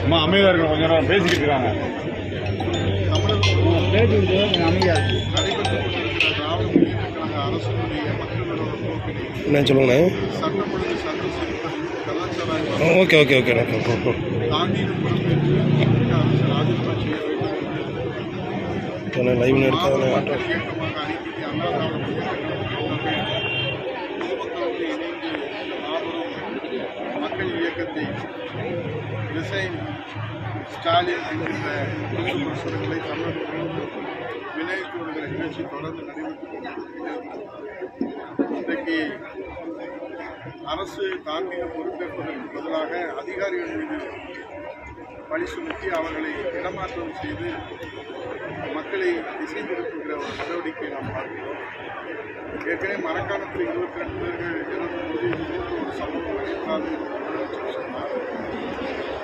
அம்மா அமைதியாக இருக்கணும் கொஞ்ச நேரம் பேசிக்கிட்டு இருக்காங்க. தமிழகம் அமைதியாக நடைபெற்றுக் கொண்டிருக்கிற திராவிட முன்னேற்ற கழக அரசுடைய மக்களோட போக்கினை என்ன சொல்லுங்கண்ணே சட்டம் ஒழுங்கு சட்டம் செய்வது கலாச்சார ஓகே ஓகே ஓகே தாண்டியும் பொறுப்பேற்று தமிழக அரசு ராஜினாமா செய்ய வேண்டும் என்று லைவ் எடுத்தாங்க மாபெரும் மக்கள் இயக்கமாக அடிக்கடி அண்ணா திராவிட முன்னேற்ற கழகம் பொதுமக்களோடு இணைந்து மாபெரும் மக்கள் இயக்கத்தை டிசைன் ஸ்டாலின் என்கின்ற பொது பிரசுரங்களை தமிழகம் விநாயகர் நிகழ்ச்சி தொடர்ந்து நடைபெற்றுக் கொண்டிருக்கிறது. இன்றைக்கு அரசு தார்மீக பொறுப்பேற்பதற்கு பதிலாக அதிகாரிகள் மீது பழி சுமத்தி அவர்களை இடமாற்றம் செய்து மக்களை திசை திருப்புகிற ஒரு நடவடிக்கையை நாம் பார்க்கிறோம். ஏற்கனவே மரக்காலத்தில் இருபத்தி ரெண்டு பேர்கள் இறந்தபோது ஒரு சம்பவம் நடைபெறாது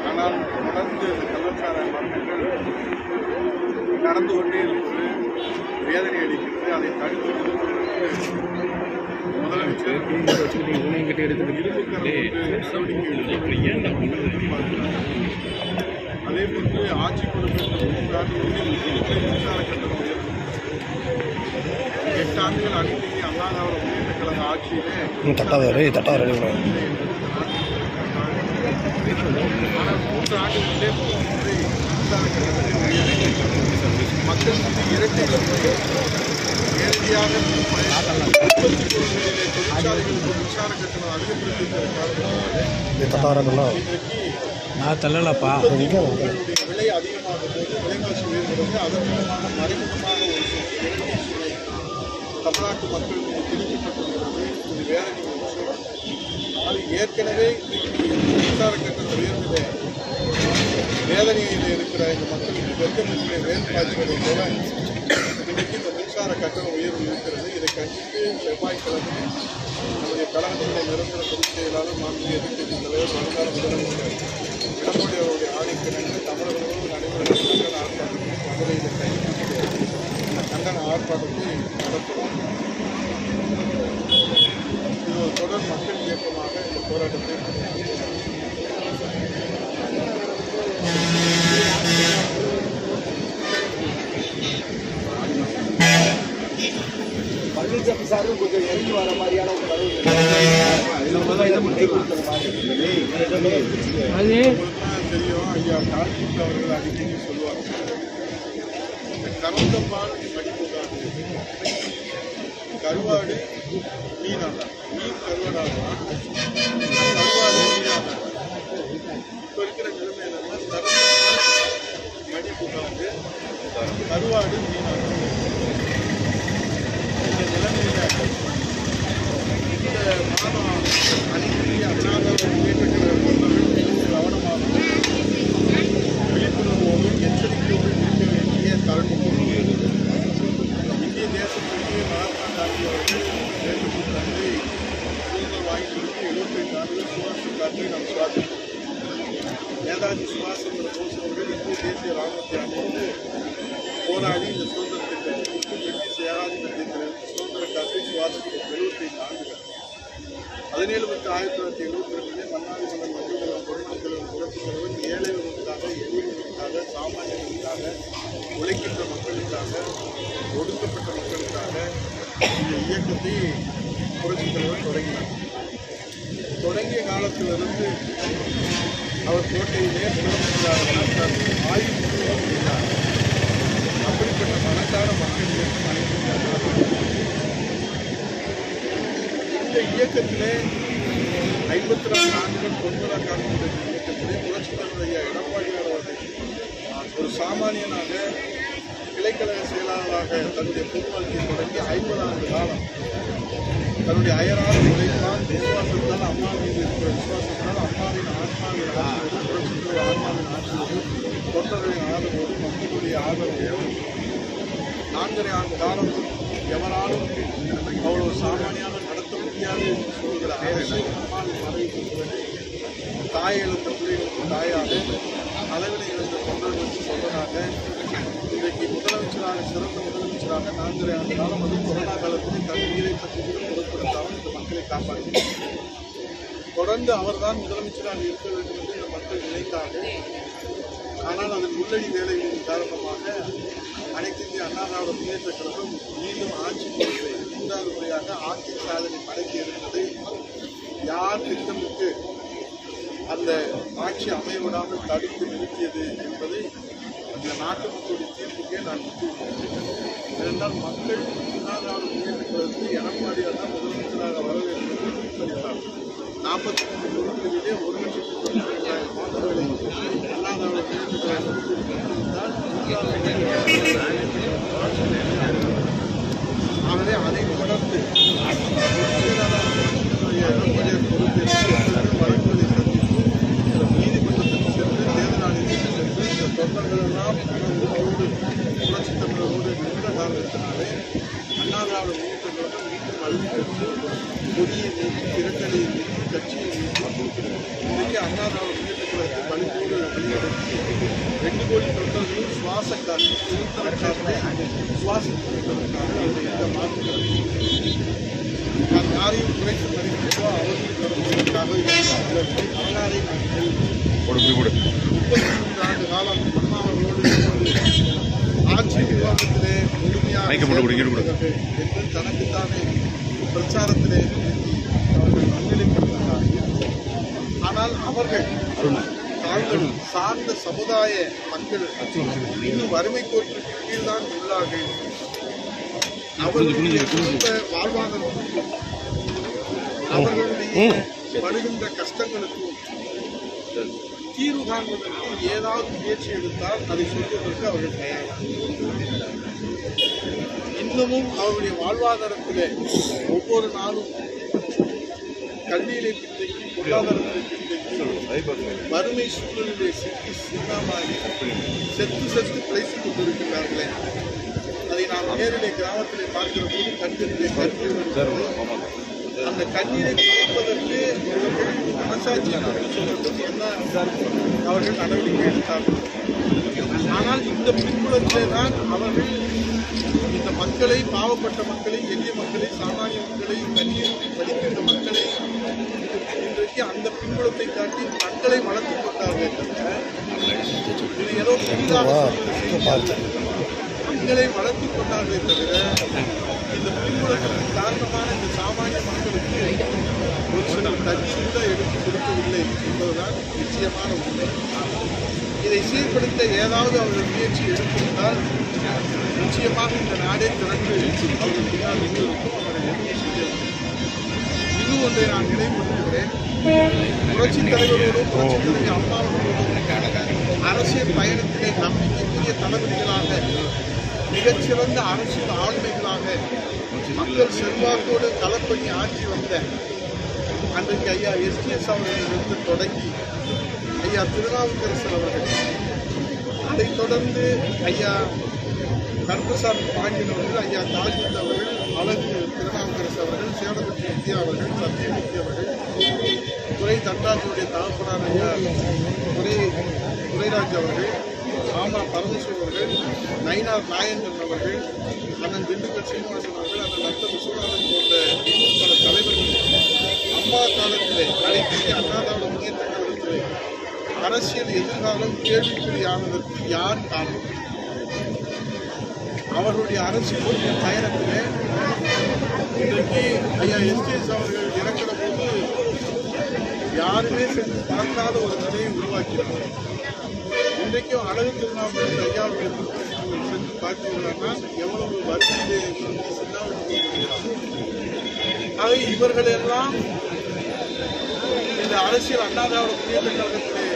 ஆனால் தொடர்ந்து இந்த கள்ளச்சார மரணங்கள் நடந்து கொண்டே இருக்கிறது வேதனை அளிக்கிறது அதை தடுத்து முதலமைச்சர் அதே போன்று ஆட்சி பொறுப்பேற்ற மூன்று ஆண்டுகளில் எட்டு ஆண்டுகள் அடிக்கடி அண்ணா திராவிட முன்னேற்ற கழக ஆட்சியிலே இன்னும் தட்டாத தட்டாத ஆனால் மூன்று கட்டணத்தை உயர்த்தி மக்கள் இரட்டை நேரடியாக கட்டணம் நான் தள்ளலப்பா. விலை அதிகமாகும் போது விலைவாசி உயர்கிறது அதன் மூலமாக மறைமுகமாக ஒரு சுமை, இரட்டை சுமை தமிழ்நாட்டு மக்கள் திணிக்கப்பட்டுள்ளது இது விஷயம் அது ஏற்கனவே மின்சார கட்டண உயர்விலே வேதனையில் இருக்கிற இந்த மக்களுக்கு வெட்கமின்மை வேறுபாடுகளை போல இன்றைக்கு இந்த மின்சார கட்டண உயர்வு இருக்கிறது. இதை கண்டித்து செவ்வாய்க்கிழமை நம்முடைய கழகத்தினுடைய நிரந்தர பொதுச் செயலாளர் மாநில எதிர்க்கட்சி தலைவர் வருங்கால முதலமைச்சர் எடப்பாடி அவருடைய ஆணைக்கிணங்க தமிழகமும் நடைபெறும் கண்டன ஆர்ப்பாட்டத்தை மதுரையில் கைது இந்த கண்டன ஆர்ப்பாட்டத்தை நடத்துவோம். தொடர் மக்கள் இயக்கமாக இந்த போராட்டத்தை. பழனிசாமி சாரும் கொஞ்சம் இறங்கி வர மாதிரியான ஒரு தெரியும். ஐயா கார்த்திக் அவர்கள் அடிக்கடி சொல்லுவாங்க. கறந்த பால் மடிப்புக்காது கருவாடு மீனாண்டா மீன் கருவாடாக கருவாடு மீனாண்டா இப்போ இருக்கிற நிலைமையில தான் கறந்த கருவாடு மீனாண்டா இந்த நிலைமையில இந்த மாதம் அடிக்கடி அண்ணாதான் இந்த இயக்கத்தை புரட்சித் தலைவர் தொடங்கினார். தொடங்கிய காலத்திலிருந்து அவர் கோட்டையிலே முதலமைச்சராக நடந்தார் ஆய்வு அப்படிப்பட்ட மனக்கார மக்கள் இயக்கம் இந்த இயக்கத்திலே ஐம்பத்தி நாலு ஆண்டுகள் பொன்முறை காலத்துடைய இயக்கத்திலே புரட்சித் தலைவருடைய எடப்பாடியார் அவர்கள் ஒரு சாமானியனாக கிளைக்கழக செயலாளராக தன்னுடைய பொது தொடங்கி ஐம்பது ஆண்டு காலம். தன்னுடைய அயராத உழைப்பால் விசுவாசத்தால் அம்மா மீது இருக்கிற விசுவாசத்தால் அம்மாவின் ஆத்மாவின் ஆதரவோடு புரட்சித் தலைவர் ஆத்மாவின் தொண்டர்களின் ஆதரவோடு மக்களுடைய ஆதரவோடு நான்கரை ஆண்டு காலம் எவராலும் அவ்வளவு சாமானியாக நடத்த முடியாது என்று சொல்கிற அரசு அம்மாவின் மறைவுக்கு தாயை தாய் இழந்த பிள்ளைகளுக்கு தாயாக அளவில் இழந்த தொண்டர்களுக்கு சொந்தனாக இன்றைக்கு முதலமைச்சராக சிறந்த முதலமைச்சராக நான்கரை ஆண்டு காலம் அது கொரோனா காலத்தில் தண்ணீரை பற்றி கூட பொருட்படுத்தாமல் இந்த மக்களை காப்பாற்றினார். தொடர்ந்து அவர்தான் முதலமைச்சராக இருக்க வேண்டும் என்று இந்த மக்கள் நினைத்தார்கள். ஆனால் அதன் உள்ளடி வேலைகளின் காரணமாக அனைத்து இந்திய அண்ணா திராவிட முன்னேற்ற கழகம் மீண்டும் ஆட்சி பொறுப்பை மூன்றாவது முறையாக ஆட்சி சாதனை படைக்க இருந்தது யார் திட்டமிட்டு அந்த ஆட்சி அமைவிடாமல் தடுத்து நிறுத்தியது என்பதை இந்த நாட்டு மக்களுடைய தீர்ப்புக்கே நான் விட்டுவிட்டேன் ஏனென்றால் மக்கள் அண்ணா திராவிட முன்னேற்ற கழகத்தில் எடப்பாடியார் தான் முதலமைச்சராக வர வேண்டும் என்று தீர்ப்பளித்தார் நாற்பத்தி மூன்று தொகுதிகளிலே ஒரு லட்சத்தி தொண்ணூற்றி ரெண்டாயிரம் வாக்குகளை அண்ணா திராவிட முன்னேற்ற கழகம் பெற்றிருந்தால் மூன்றாவது ஆகவே அதை தொடர்ந்து எடப்பாடியார் பொறுப்பேற்று வழக்குகளை சந்தித்து நீதிமன்றத்துக்கு சென்று தேர்தல் ஆணையத்துக்கு சென்று இந்த தொண்டர்கள் எல்லாம் மனோடு புரட்சி தமிழரோடு நின்ற காரணத்தினாலே அண்ணா திராவிட முன்னேற்ற கழகம் மீண்டும் அழுதி பெற்று கொடியை நீக்கி திரட்டலை நீக்கி கட்சியை நீக்கி இன்றைக்கு அண்ணா திராவிட முன்னேற்ற கழகத்தை பணிப்போடு வழிநடத்தி ரெண்டு கோடி தொண்டர்களும் சுவாச காற்றை சுவாசிப்பதற்காக இந்த மாற்றுகிறது நான் யாரையும் குறைத்து மதிப்பிட்டோ அவர்கள் தொடர்பதற்காக வரலாறை முப்பத்தி மூன்று ஆண்டு காலம் அண்ணா அவர்களோடு ஆட்சி நிர்வாகத்திலே மைக்கை போட்டு கொடு, இங்கிட்டு கொடு. செயல்படுகிறார்கள் என்று தனக்குத்தானே பிரச்சாரத்திலே அவர்கள் முன்னிலைப்படுத்துகிறார்கள் ஆனால் அவர்கள் தாங்கள் சார்ந்த சமுதாய மக்கள் இன்னும் வறுமை கோட்டிற்கு கீழ்தான் உள்ளார்கள். அவர்களுடைய குடும்ப வாழ்வாதாரத்திற்கும் அவர்களுடைய படுகின்ற கஷ்டங்களுக்கும் தீர்வு காண்பதற்கு ஏதாவது முயற்சி எடுத்தால் அதை சொல்வதற்கு அவர்கள் தயார். இன்னமும் அவருடைய வாழ்வாதாரத்திலே ஒவ்வொரு நாளும் கல்வியிலே பின்தங்கி பொருளாதாரத்திலே பின்தங்கி வறுமை சூழலிலே சிக்கி சின்னமாகி செத்து செத்து பிழைத்துக் கொண்டிருக்கிறார்களே. அதை நாம் நேரிலே கிராமத்திலே பார்க்கிற போது கண்களிலே கருத்து அந்த கண்ணீரை துடைப்பதற்கு அவர்கள் நடவடிக்கை எடுத்தார்கள் ஆனால் இந்த பின்புலத்திலே தான் அவர்கள் இந்த மக்களை பாவப்பட்ட மக்களை எளிய மக்களை சாமானிய மக்களை கண்ணீர் படிக்கின்ற மக்களை இன்றைக்கு அந்த பின்புலத்தை காட்டி மக்களை வளர்த்துக் கொண்டார்கள் தவிர இது ஏதோ புதிதாக. மக்களை வளர்த்துக் கொண்டார்களே தவிர இந்த காரணமான இந்த சாமானிய மக்களுக்கு ஒரு சில தண்ணீர் கூட எடுத்து கொடுக்கவில்லை என்பதுதான் நிச்சயமான உண்மை. இதை சீர்படுத்த ஏதாவது அவர்கள் முயற்சி எடுத்திருந்தால் நிச்சயமாக இந்த நாடே திறந்து அவர்கள் பின்னால் நின்றிருக்கும் அவர்கள் எதுவும் செய்யவில்லை இது ஒன்றை நான் நினைவுபடுத்துகிறேன். புரட்சி தலைவரோடும் புரட்சி தலைவி அம்மாவோடும் அரசியல் பயணத்திலே நம்பிக்கைக்குரிய தளபதிகளாக மிகச்சிறந்த அரசியல் ஆளுமைகளாக மக்கள் செல்வாக்கோடு களப்பணி ஆற்றி வந்த அன்றைக்கு ஐயா எஸ்டிஎஸ் அவர்களிடத்து தொடங்கி ஐயா திருநாவுக்கரசர் அவர்கள். அதைத் தொடர்ந்து ஐயா கருப்பசாமி பாண்டியன் அவர்கள் ஐயா தாஜித் அவர்கள் அழகு திருநாவுக்கரசு அவர்கள் சேடபட்டி வித்யா அவர்கள் சத்தியமூர்த்தி அவர்கள் துறை தண்டாஜியுடைய தகப்பனார் ஐயா துரை துரைராஜ் அவர்கள் ராமா பரமேஸ்வரன் அவர்கள் நயினார் நாயந்தன் அவர்கள் அண்ணன் திண்டுக்கல் சீனிவாசன் அவர்கள் அண்ணன் நத்த விஸ்வநாதன் போன்ற இன்னும் பல தலைவர்கள் அம்மா காலத்திலே அனைத்து அண்ணாதான முன்னேற்ற கழகத்திலே அரசியல் எதிர்காலம் கேள்விக்குறியானதற்கு யார் காரணம்? அவர்களுடைய அரசியல் பயணத்திலே இன்றைக்கு ஐயா எஸ்டிஎஸ் அவர்கள் இறக்கிற போது யாருமே சென்று பார்க்காத ஒரு நிலையை உருவாக்கிறார் இன்றைக்கும் அழகு திருநாவுக்கு ஐயா அவர்கள் சென்று பார்த்தீர்களானா எவ்வளவு சின்னாவிட்டு ஆக இவர்கள் எல்லாம் இந்த அரசியல் அண்ணா திராவிட முன்னேற்ற கழகத்திலே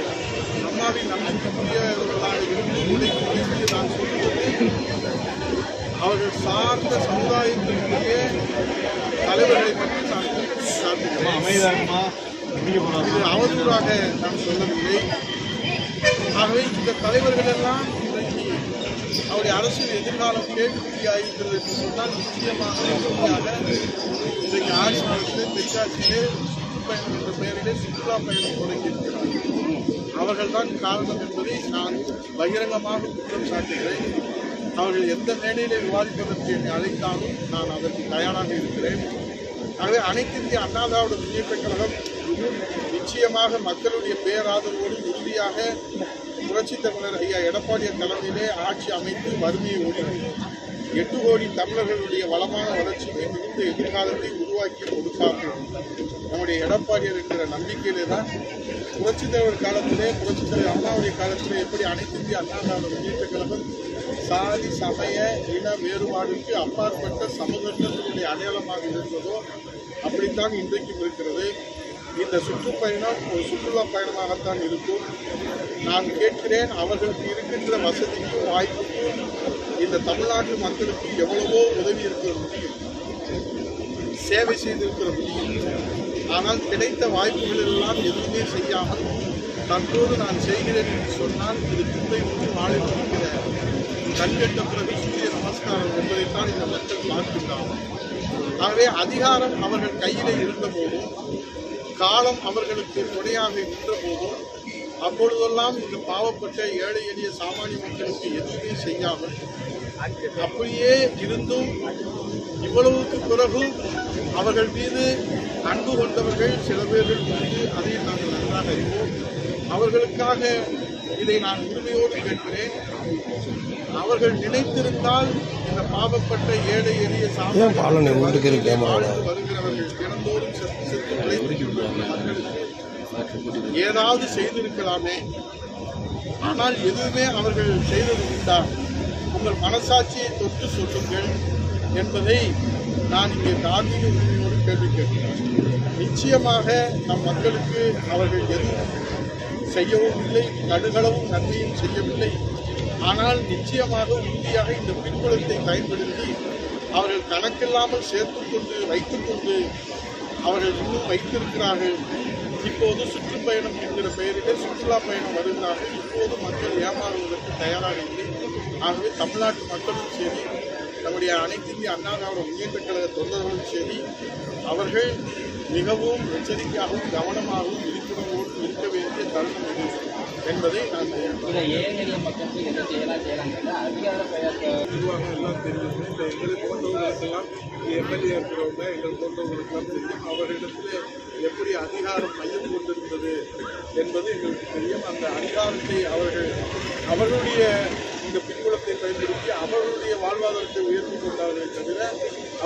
அம்மாவின் நம்பிக்கைக்குரியவர்களாக இருந்து உழைத்து நான் சொல்வது அவர்கள் சார்ந்த சமுதாயத்திற்குரிய தலைவர்களை பற்றி நான் சார்ந்திருக்கிறேன் அவதூறாக நான் சொல்லவில்லை. ஆகவே இந்த தலைவர்கள் எல்லாம் இன்றைக்கு அவருடைய அரசியல் எதிர்காலம் கேள்விக்குறியாகிறது என்று சொன்னால் நிச்சயமாக இன்றைக்கு ஆட்சி நடத்து தெற்காட்சியிலே சுற்றுப்பயணம் என்ற பெயரிலே சுற்றுலா பயணம் தொடங்கியிருக்கிறார் அவர்கள்தான் காரணம் என்பதை நான் பகிரங்கமாக குற்றம் சாட்டுகிறேன். அவர்கள் எந்த மேடையிலே விவாதிப்பதற்கு என்னை அழைத்தாலும் நான் அதற்கு தயாராக இருக்கிறேன். ஆகவே அனைத்து இந்திய அண்ணா திராவிட முன்னேற்ற கழகம் நிச்சயமாக மக்களுடைய பேராதரவோடு உறுதியாக புரட்சித் தமிழர் ஐயா எடப்பாடியார் தலைமையிலே ஆட்சி அமைத்து வறுமையை ஒழித்து எட்டு கோடி தமிழர்களுடைய வளமான வளர்ச்சிக்கு மிகுந்த எதிர்காலத்தை உருவாக்கி கொடுத்தார்கள். நம்முடைய எடப்பாடியார் என்கிற நம்பிக்கையிலே தான் புரட்சித் தலைவர் காலத்திலே புரட்சித் தலைவர் அண்ணாவுடைய காலத்திலே எப்படி அனைத்து இந்திய அண்ணா திராவிட முன்னேற்ற கழகம் சாதி சமய இன வேறுபாடுக்கு அப்பாற்பட்ட சமூகத்தினுடைய அடையாளமாக இருந்ததோ அப்படித்தான் இன்றைக்கும் இருக்கிறது. இந்த சுற்றுப்பயணம் ஒரு சுற்றுலா பயணமாகத்தான் இருக்கும். நான் கேட்கிறேன் அவர்களுக்கு இருக்கின்ற வசதிக்கும் வாய்ப்புக்கும் இந்த தமிழ்நாட்டு மக்களுக்கு எவ்வளவோ உதவி இருக்கிற முடியும். சேவை செய்திருக்கிற முடியும். ஆனால் கிடைத்த வாய்ப்புகள் எல்லாம் எதுவுமே செய்யாமல் தற்போது நான் செய்கிறேன் என்று சொன்னால் இது குப்பை ஒன்று வாழை இருக்கிற கண்கட்ட பிறகு சூரிய நமஸ்காரம் என்பதைத்தான் இந்த மக்கள் பார்க்கின்றார்கள். ஆகவே அதிகாரம் அவர்கள் கையிலே இருந்தபோதும் காலம் அவர்களுக்கு துணையாக நின்ற போதும் அப்பொழுதெல்லாம் இந்த பாவப்பட்ட ஏழை எளிய சாமானிய மக்களுக்கு எதுவுமே செய்யாமல் அப்படியே இருந்தும் இவ்வளவுக்கு பிறகும் அவர்கள் மீது அன்பு கொண்டவர்கள் சில பேர்கள் உண்டு அதையும் நாங்கள் நன்றாக அறிவோம் அவர்களுக்காக இதை நான் உரிமையோடு கேட்கிறேன் அவர்கள் நினைத்திருந்தால் இந்த பாவப்பட்ட ஏழை எளிய? வாழ்ந்து வருகிறவர்கள் மக்களுக்கு ஏதாவது செய்திருக்கலாமே. ஆனால் எதுவுமே அவர்கள் செய்தது உண்டா? உங்கள் மனசாட்சியை தொட்டு சொல்லுங்கள் என்பதை நான் இங்கே தார்மீக உரிமையோடு கேள்வி கேட்கிறேன். நிச்சயமாக நம் மக்களுக்கு அவர்கள் எதுவும் செய்யவும் இல்லை கடுகளவும் நன்மையும் செய்யவில்லை. ஆனால் நிச்சயமாக உறுதியாக இந்த பின்புலத்தை பயன்படுத்தி அவர்கள் கணக்கில்லாமல் சேர்த்து கொண்டு வைத்துக்கொண்டு அவர்கள் இன்னும் வைத்திருக்கிறார்கள். இப்போது சுற்றுப்பயணம் என்கிற பெயரிலே சுற்றுலா பயணம் வருகிறார்கள் இப்போது மக்கள் ஏமாறுவதற்கு தயாராக இல்லை. ஆகவே தமிழ்நாட்டு மக்களும் சரி நம்முடைய அனைத்து இந்திய அண்ணா திராவிட முன்னேற்ற கழக தொண்டர்களும் சரி அவர்கள் மிகவும் எச்சரிக்கையாகவும் கவனமாகவும் விழிப்புணர்வோடு இருக்க வேண்டிய தருணம் இது. என்பதை நான். இதை எளிய மக்களுக்கு என்ன செய்யலாம் செய்யலாங்கிறது அதிகார பெயர்க்க நிர்வாகம் எல்லாம் தெரியும். இந்த எங்களை போன்றவர்களுக்கெல்லாம் எம்எல்ஏ இருக்கிறவங்க எங்கள் போன்றவர்களுக்கெல்லாம் தெரியும். அவர்களிடத்தில் எப்படி அதிகாரம் மையம் கொண்டிருந்தது என்பது எங்களுக்கு தெரியும். அந்த அதிகாரத்தை அவர்கள் அவர்களுடைய இந்த பின்புலத்தை பயன்படுத்தி அவர்களுடைய வாழ்வாதாரத்தை உயர்த்தி கொண்டார்களே தவிர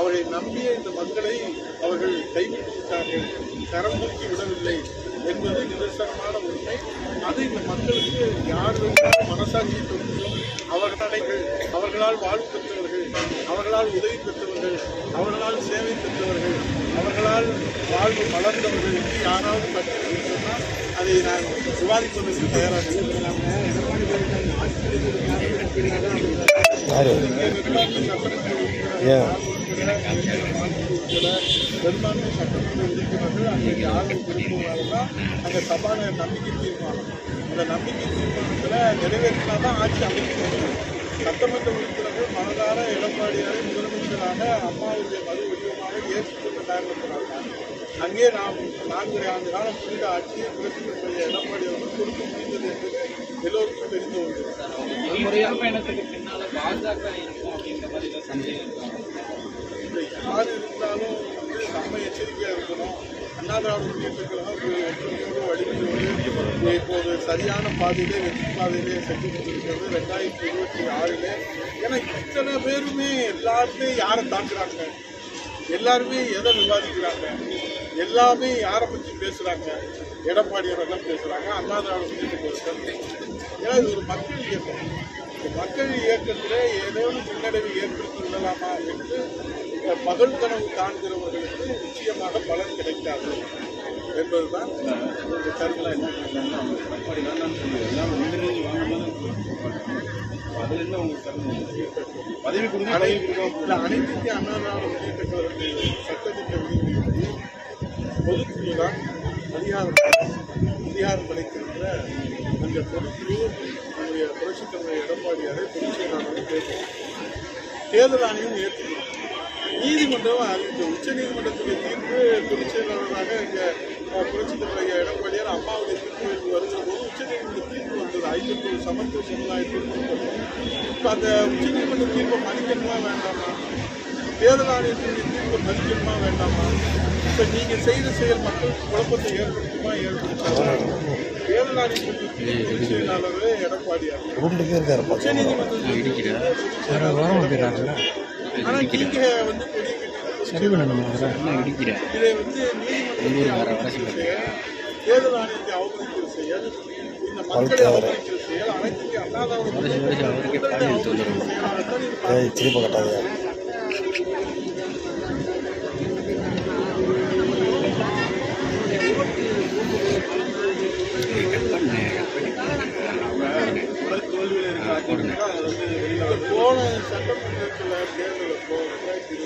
அவரை நம்பிய இந்த மக்களை அவர்கள் கைவிட்டு விட்டார்கள் கரம் தூக்கி விடவில்லை. என்பது நிதர்சனமான உண்மை அது இந்த மக்களுக்கு யார் மனசாட்சி மனசாட்சியை தொற்றும் அவர்கள் அவர்களால் வாழ்வு பெற்றவர்கள் அவர்களால் உதவி பெற்றவர்கள் அவர்களால் சேவை பெற்றவர்கள் அவர்களால் வாழ்வு வளர்ந்தவர்களுக்கு யாராவது பட்டியல் சொன்னால் அதை நான் விவாதிப்பதற்கு தயாராக இருக்கிறேன். பெரும்பான்மை சட்டமன்ற உறுப்பினர்கள் அன்றைக்கு ஆதரவு கொடுப்பவர்கள் அந்த சபாநாயகர் நம்பிக்கை தீர்மானம் அந்த நம்பிக்கை தீர்மானத்தில் நிறைவேற்றினா தான் ஆட்சி அமைக்க முடியும் சட்டமன்ற உறுப்பினர்கள் மனதார எடப்பாடியாரை முதலமைச்சராக அம்மாவுடைய மறு வடிவமாக ஏற்றுக்கொண்ட காரணத்தினால்தான் அங்கே நாம் நான்கு ஆண்டு காலம் புரிந்த ஆட்சியை புரட்சித்துடைய எடப்பாடி அவர்கள் கொடுக்க முடிந்தது என்பது எல்லோருக்கும் தெரிந்து ஒன்று பயணத்துக்கு பின்னால பாஜக இருக்கும் அப்படின்ற மாதிரி சந்தேகம் இருக்கா? யார் இருந்தாலும் வந்து நம்ம எச்சரிக்கையாக இருக்கணும். அண்ணா திராவிட முன்னேற்ற கழகம் ஒற்றுமையோடு வலிமையோடு இப்போது சரியான பாதையிலே வெற்றி பாதையிலே சென்று கொண்டிருக்கிறது. ரெண்டாயிரத்தி இருபத்தி ஆறிலே. ஏன்னா இத்தனை பேருமே எல்லாருமே யாரை தாக்குறாங்க? எல்லாருமே எதை விவாதிக்கிறாங்க? எல்லாமே யாரை பற்றி பேசுகிறாங்க எடப்பாடியாரெல்லாம் பேசுகிறாங்க அண்ணா திராவிட முன்னேற்ற ஏன்னா இது ஒரு மக்கள் இயக்கம். மக்கள் இயக்கத்தில் ஏதேனும் பின்னடைவு ஏற்படுத்தி விடலாமா என்று பகல் கனவு காண்கிறவர்களுக்கு நிச்சயமாக பலன் கிடைக்காது என்பதுதான் கருத்து. பதவி இல்லை அனைத்து இந்திய அண்ணா திராவிட முன்னேற்ற கழகத்தில் சட்டத்திட்ட விதிமுறைகளுக்கு பொதுக்குழு தான் அதிகாரம் அதிகாரம் படைக்கின்ற அந்த பொதுக்குழு நம்முடைய புரட்சித் தலைவர் எடப்பாடியாரை பொதுச் செயலாளரை தேர்தல் தேர்தல் ஆணையம் ஏற்றுக்கணும் நீதிமன்றம் அறிவித்த உச்ச நீதிமன்றத்துடைய தீர்ப்பு பொதுச் செயலாளராக இங்கே புரட்சித் தலைவர் எடப்பாடியார் அம்மாவுடைய தீர்ப்பு வருகிற போது உச்ச நீதிமன்ற தீர்ப்பு வந்தது ஐம்பத்தொரு சமத்துவ சமுதாயத்தில் இப்போ அந்த உச்சநீதிமன்ற தீர்ப்பை மதிக்கணுமா வேண்டாமா தேர்தல் ஆணையத்தினுடைய தீர்ப்பை மதிக்கணுமா வேண்டாமா இப்போ நீங்கள் செய்த செயல் மக்களுக்கு குழப்பத்தை ஏற்படுத்துமா ஏற்படுத்தாதா தேர்தல் ஆணையத்தினுடைய தீர்ப்பு செயலாளரே எடப்பாடியார் உருண்டுக்கே இருக்காரு வந்து கொடி கட்டி இதை வந்து நீதிமன்றத்தை தேர்தல் ஆணையத்தை அவமதிக்கிற செயல் இந்த மக்களை அவமதிக்கிற செயல் அனைத்துக்கு அண்ணாதவர்கள் செயலாகத்தான் தோல்வியில் போன சட்டமன்றத்தில் ரெண்டாயிரத்தி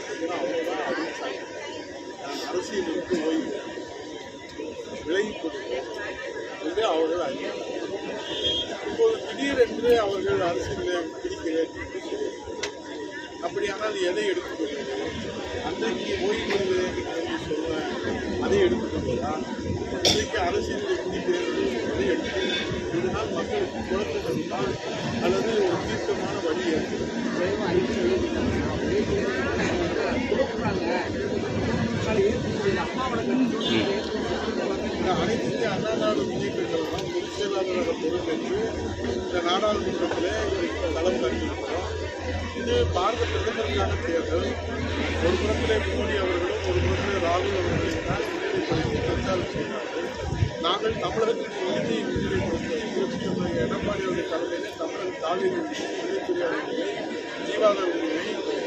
தான் அறிவிச்சாங்க அரசியல் விட்டு ஓய்வு விலகி கொடுப்போம் அவர்கள் அறிவித்தார் இப்போது திடீரென்று அவர்கள் அரசியலில் பிடிக்கிறேன் அப்படியானால் எதை எடுத்துக்கொள்வது அன்றைக்கு ஓய்வு பெறுகிறேன் என்று சொல்வேன் அதை எடுத்துக்கொள்வதா? இன்றைக்கு அரசியலில் பிடிக்கிறேன் என்று சொல்வதை எடுத்துக்கொள்வது? இதனால் மக்களுக்கு இருந்தால் அல்லது ஒரு தீர்க்கமான வழி இந்த அனைத்து இந்திய அண்ணா திராவிட முன்னேற்ற கழகம் பொதுச் செயலாளராக பொறுப்பேற்று இந்த நாடாளுமன்றத்தில் இன்றைக்கு களம் கண்டிருக்கிறோம் இது பாரத பிரதமருக்கான தேர்தல். ஒரு புறத்திலே மோடி அவர்களும் ஒரு புறத்திலே ராகுல் அவர்களும் தான் முன்னிலைப்படுத்தி பிரச்சாரம் நாங்கள் தமிழகத்தின் உரிமையை முன்னிலைப்படுத்தி புரட்சித்தலைவர் எடப்பாடி அவருடைய தமிழக தாலியல் உரிமை உரிமை ஜீவாதார உரிமை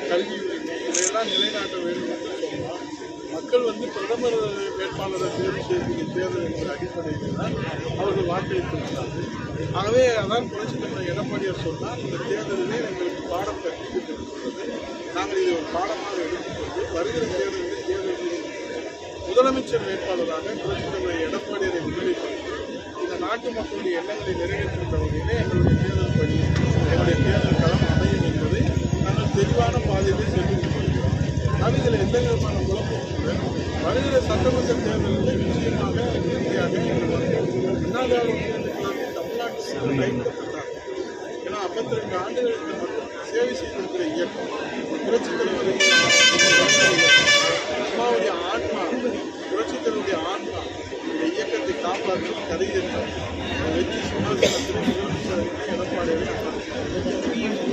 கல்வி உரிமை இதையெல்லாம் நிலைநாட்ட வேண்டும் என்று சொன்னோம் மக்கள் வந்து பிரதமர் வேட்பாளரை தேர்வு செய்யக்கூடிய தேர்தல் என்ற அடிப்படையில் தான் அவர்கள் வாக்களித்திருக்கிறார்கள் ஆகவே அதான் புரட்சி தலைவர் எடப்பாடியார் சொன்னால் இந்த தேர்தலிலே எங்களுக்கு பாடம் கற்பிக்கப்பட்டிருக்கிறது நாங்கள் இதை ஒரு பாடமாக எடுத்துக்கொண்டு வருகிற தேர்தல் தேர்தலில் முதலமைச்சர் வேட்பாளராக புரட்சி தலைவர் எடப்பாடியாரை முன்னிலைப்படுத்தி இந்த நாட்டு மக்களுடைய எண்ணங்களை நிறைவேற்றுகின்ற வகையிலே எங்களுடைய தேர்தல் பணி எங்களுடைய தேர்தல் களம் அமையும் என்பதை நாங்கள் தெளிவான பாதையிலே சென்று கொண்டிருக்கிறோம். அது இதில் எந்த விதமான குழப்பம் வருகிற சட்டமன்ற தேர்தலில் நிச்சயமாக இறுதியாக எங்கள் அண்ணாதிராவிட முன்னேற்ற கழகம் தமிழ்நாட்டில் ஏன்னா ஐம்பத்தி ரெண்டு ஆண்டுகளுக்கு மட்டும் சேவை செய்திருக்கிற இயக்கம் புரட்சித் தலைவர் அம்மாவுடைய ஆன்மா புரட்சித் தலைவருடைய ஆன்மா இந்த இயக்கத்தை கதை கதையிருந்தார் வெற்றி சிம்மாசனத்தில் எடப்பாடி எடப்பாடியாரை அமர்ந்தார்.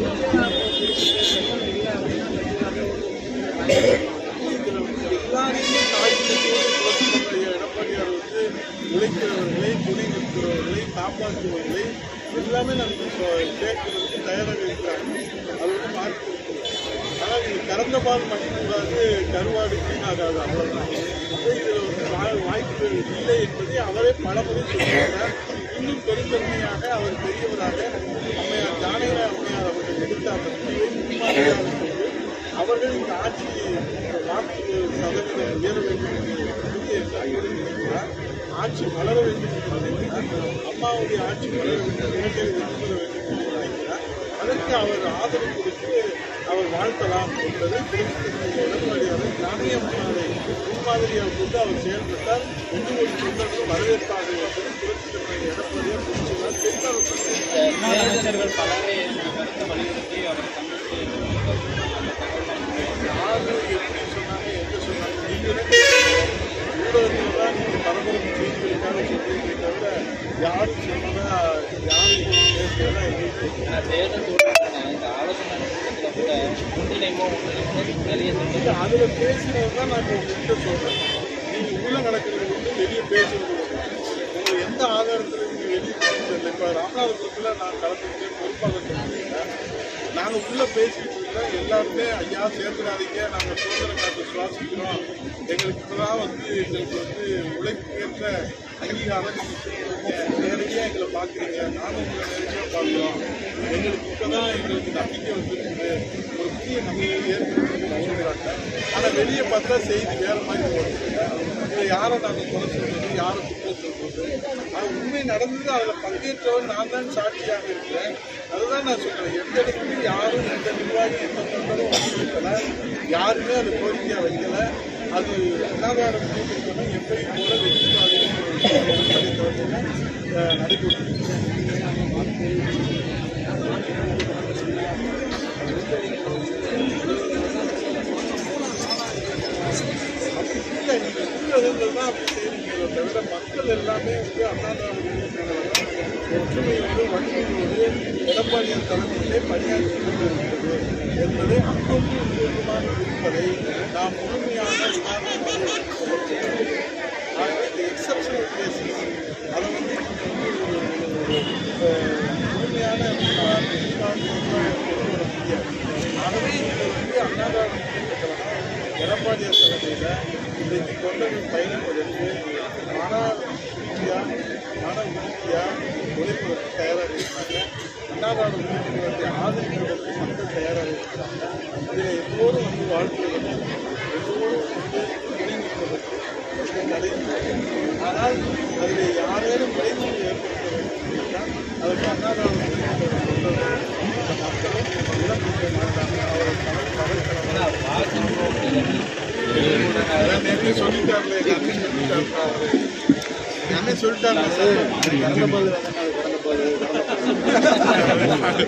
வந்து எடப்பாடியார் வந்து உழைக்கிறவர்களை துணை நிற்கிறவர்களை காப்பாற்றுவர்களை எல்லாமே நம்ம கேட்கறதுக்கு தயாராக இருக்கிறாங்க அது வந்து மாற்றி ஆனால் இது கறந்த பால் மட்டுக்கூடாது கருவாடு வீணாகாது அவ்வளோதான் இதில் வந்து வாய்ப்புகள் இல்லை என்பதை அவரே பலமுறை சொல்லியிருக்கிறார். இன்னும் பெருந்தன்மையாக அவர் பெரியவராக அம்மையார் ஜானகி அம்மையார் அவர்கள் எடுத்த அந்த முடிவை அவர்கள் இந்த ஆட்சி வாக்கு சதவீதம் உயர வேண்டும் என்று உறுதியேற்று ஆட்சி வளர வேண்டும் என்று அம்மாவுடைய ஆட்சி வளர வேண்டும் இளைஞர்கள் வெற்றி பெற வேண்டும். அதற்கு அவர் ஆதரவு கொடுத்து அவர் வாழ்த்தலாம் என்பதை எடப்பாடியாரை ஜானகி அம்மையாரை முன்மாதிரியாக கொண்டு அவர் செயல்பட்டார். ஒன்று ஒரு தொண்டர்கள் வரவேற்பாக என்பது புரட்சித்தலைவர் எடப்பாடியார் புரிச்சுள்ளார் தெரிந்தாலும் முதலமைச்சர்கள் பலரை கருத்தை வலியுறுத்தி அவர் யாரு எப்படி சொன்னாங்க எங்க சொன்னாங்க ஊடகத்தில் தான் பரபரப்பு. செய்திகளுக்காக சொல்றீங்களே தவிர யாரும் சொன்னதா யாரும் பேசுறதா எங்களுக்கு தெரியும். ஏன்னா ஆலோசனை கூட்டத்தில் கூட ஒன்றிணைமோ ஒன்றிணைமோ வெளியே சென்று தான் நான் இப்போ உங்ககிட்ட சொல்றேன் நீங்கள் உள்ளே நடக்கிறது வந்து வெளியே பேசுறது உங்கள் எந்த ஆதாரத்தில் நீங்க வெளியே பேசுறது இப்போ ராமநாதபுரத்தில் நான் கலந்துக்கிட்டு பொறுப்பாக சொல்லியிருக்கேன் நாங்கள் உள்ளே பேசிட்டு இருக்கோம் எல்லாருமே ஐயா சேர்த்துடாதீங்க நாங்கள் சுதந்திர காற்று சுவாசிக்கிறோம் எங்களுக்கு இப்பதான் வந்து எங்களுக்கு வந்து உழைப்புக்கேற்ற அங்கீகாரம் நேரடியாக எங்களை பார்க்குறீங்க நானும் உங்களை நேரடியாக பார்க்குறோம் எங்களுக்கு இப்பதான் எங்களுக்கு நம்பிக்கை வந்துருக்குது ஒரு புதிய நம்பிக்கை ஏற்படுத்துன்னு சொல்கிறாங்க ஆனால் வெளியே பார்த்தா செய்தி வேறு மாதிரி போடுறாங்க இதில் யாரை நாங்கள் குறை சொல்கிறது யாரை குற்றம் சொல்கிறது ஆனால் உண்மை நடந்தது அதில் பங்கேற்றவர் நான் தான் சாட்சியாக இருக்கிறேன் அதுதான் நான் சொல்கிறேன் எந்த இடத்துலையும் யாரும் எந்த நிர்வாகி எந்த தொண்டரும் ஒத்துழைக்கல யாருமே அது கோரிக்கையாக வைக்கலை. அது அண்ணாதாரம் முன்னேற்றம் எப்பயும் போல மக்கள் எல்லாமே வந்து ஒற்றுமை வந்து வங்கியினுடைய எடப்பாடியின் தலைமையிலே பணியாற்றி கொண்டிருக்கிறது என்பதை அங்கொன்று இருப்பதை நாம் முழு எடப்பாடியார் தலைமையில் இன்றைக்கு கொண்டது பயணிப்பதற்கு மன உறுதியாக மன உறுதியாக உழைப்பதற்கு தயாராக இருக்கிறாங்க அன்னாதார உறுப்பினர்களை ஆதரிப்பதற்கு மக்கள் தயாராக இருக்கிறாங்க இதில் எல்லோரும் வந்து வாழ்த்துவதற்கு எல்லோரும் வந்து இணைந்திருப்பதற்கு இந்த ஆனால் அதில் யாரேனும் விளைவுகள் ஏற்படுத்த வேண்டும் என்றால் அதற்கு அன்னாதார முன்னேற்ற மக்களும் இழப்பு மாட்டாங்க அவரை சொல்லிட்டாரு தவறு